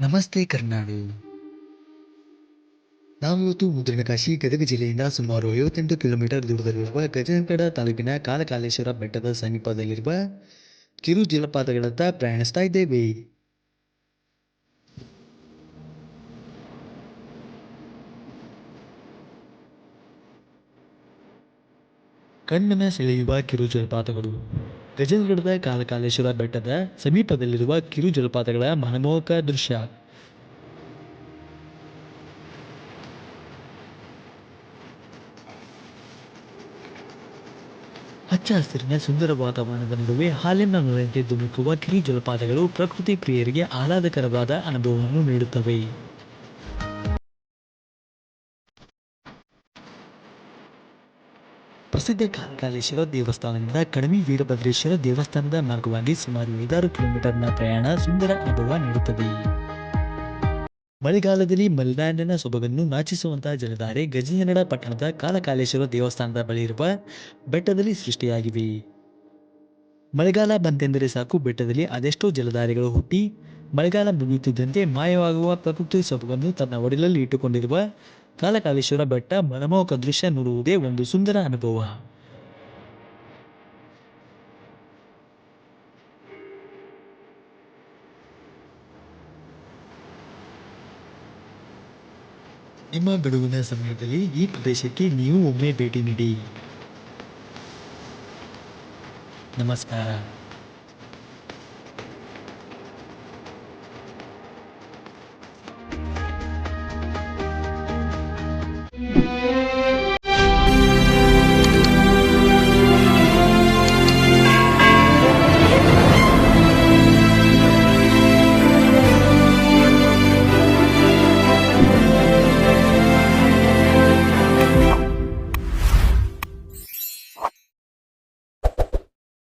ನಮಸ್ತೆ ಕರ್ನಾಡು. ನಾವಿವತ್ತು ಮುದ್ರಣಕಾಶಿ ಗದಗ ಜಿಲ್ಲೆಯಿಂದ ಸುಮಾರು ಐವತ್ತೆಂಟು ಕಿಲೋಮೀಟರ್ ದೂರದಲ್ಲಿರುವ ಗಜನಗಡ ತಾಲೂಕಿನ ಕಾಲಕಾಲೇಶ್ವರ ಬೆಟ್ಟದ ಸಮೀಪದಲ್ಲಿರುವ ಕಿರು ಜಲಪಾತಗಳತ್ತ ಪ್ರಯಾಣಿಸ್ತಾ ಇದ್ದೇವೆ. ಕಣ್ಣಿನ ಸೆಳೆಯುವ ಕಿರು ಜಲಪಾತಗಳು. ಗಜೇಂದ್ರಗಡದ ಕಾಲಕಾಲೇಶ್ವರ ಬೆಟ್ಟದ ಸಮೀಪದಲ್ಲಿರುವ ಕಿರು ಜಲಪಾತಗಳ ಮನಮೋಹಕ ದೃಶ್ಯ. ಹಚ್ಚ ಹಸಿರಿನ ಸುಂದರ ವಾತಾವರಣದ ನಡುವೆ ಹಾಲಿನ ನೊರೆಯಂತೆ ಧುಮುಕುವ ಕಿರಿ ಜಲಪಾತಗಳು ಪ್ರಕೃತಿ ಪ್ರಿಯರಿಗೆ ಆಹ್ಲಾದಕರವಾದ ಅನುಭವವನ್ನು ನೀಡುತ್ತವೆ. ಪ್ರಸಿದ್ಧ ಕಾಲಕಾಲೇಶ್ವರ ದೇವಸ್ಥಾನದಿಂದ ಕಡಿಮೆ ವೀರಭದ್ರೇಶ್ವರ ದೇವಸ್ಥಾನದ ಮಾರ್ಗವಾಗಿ ಸುಮಾರು ಐದಾರು ಕಿಲೋಮೀಟರ್ನ ಪ್ರಯಾಣ ಸುಂದರ ಅನುಭವ ನೀಡುತ್ತದೆ. ಮಳೆಗಾಲದಲ್ಲಿ ಮಲೆನಾಡಿನ ಸೊಬಗನ್ನು ನಾಚಿಸುವಂತಹ ಜಲಧಾರೆ ಗಜೇನಡ ಪಟ್ಟಣದ ಕಾಲಕಾಲೇಶ್ವರ ದೇವಸ್ಥಾನದ ಬಳಿ ಇರುವ ಬೆಟ್ಟದಲ್ಲಿ ಸೃಷ್ಟಿಯಾಗಿವೆ. ಮಳೆಗಾಲ ಬಂತೆಂದರೆ ಸಾಕು, ಬೆಟ್ಟದಲ್ಲಿ ಅದೆಷ್ಟೋ ಜಲಧಾರೆಗಳು ಹುಟ್ಟಿ ಮಳೆಗಾಲ ಮುಗಿಯುತ್ತಿದ್ದಂತೆ ಮಾಯವಾಗುವ ಪ್ರಕೃತಿ ಸೊಬಗನ್ನು ತನ್ನ ಒಡಲಲ್ಲಿ ಇಟ್ಟುಕೊಂಡಿರುವ ಕಾಲಕಾಲೇಶ್ವರ ಬೆಟ್ಟ ಮನಮೋಹಕ ದೃಶ್ಯ ನೋಡುವುದೇ ಒಂದು ಸುಂದರ ಅನುಭವ. ನಿಮ್ಮ ಬಿಡುವಿನ ಸಮಯದಲ್ಲಿ ಈ ಪ್ರದೇಶಕ್ಕೆ ನೀವು ಒಮ್ಮೆ ಭೇಟಿ ನೀಡಿ. ನಮಸ್ಕಾರ.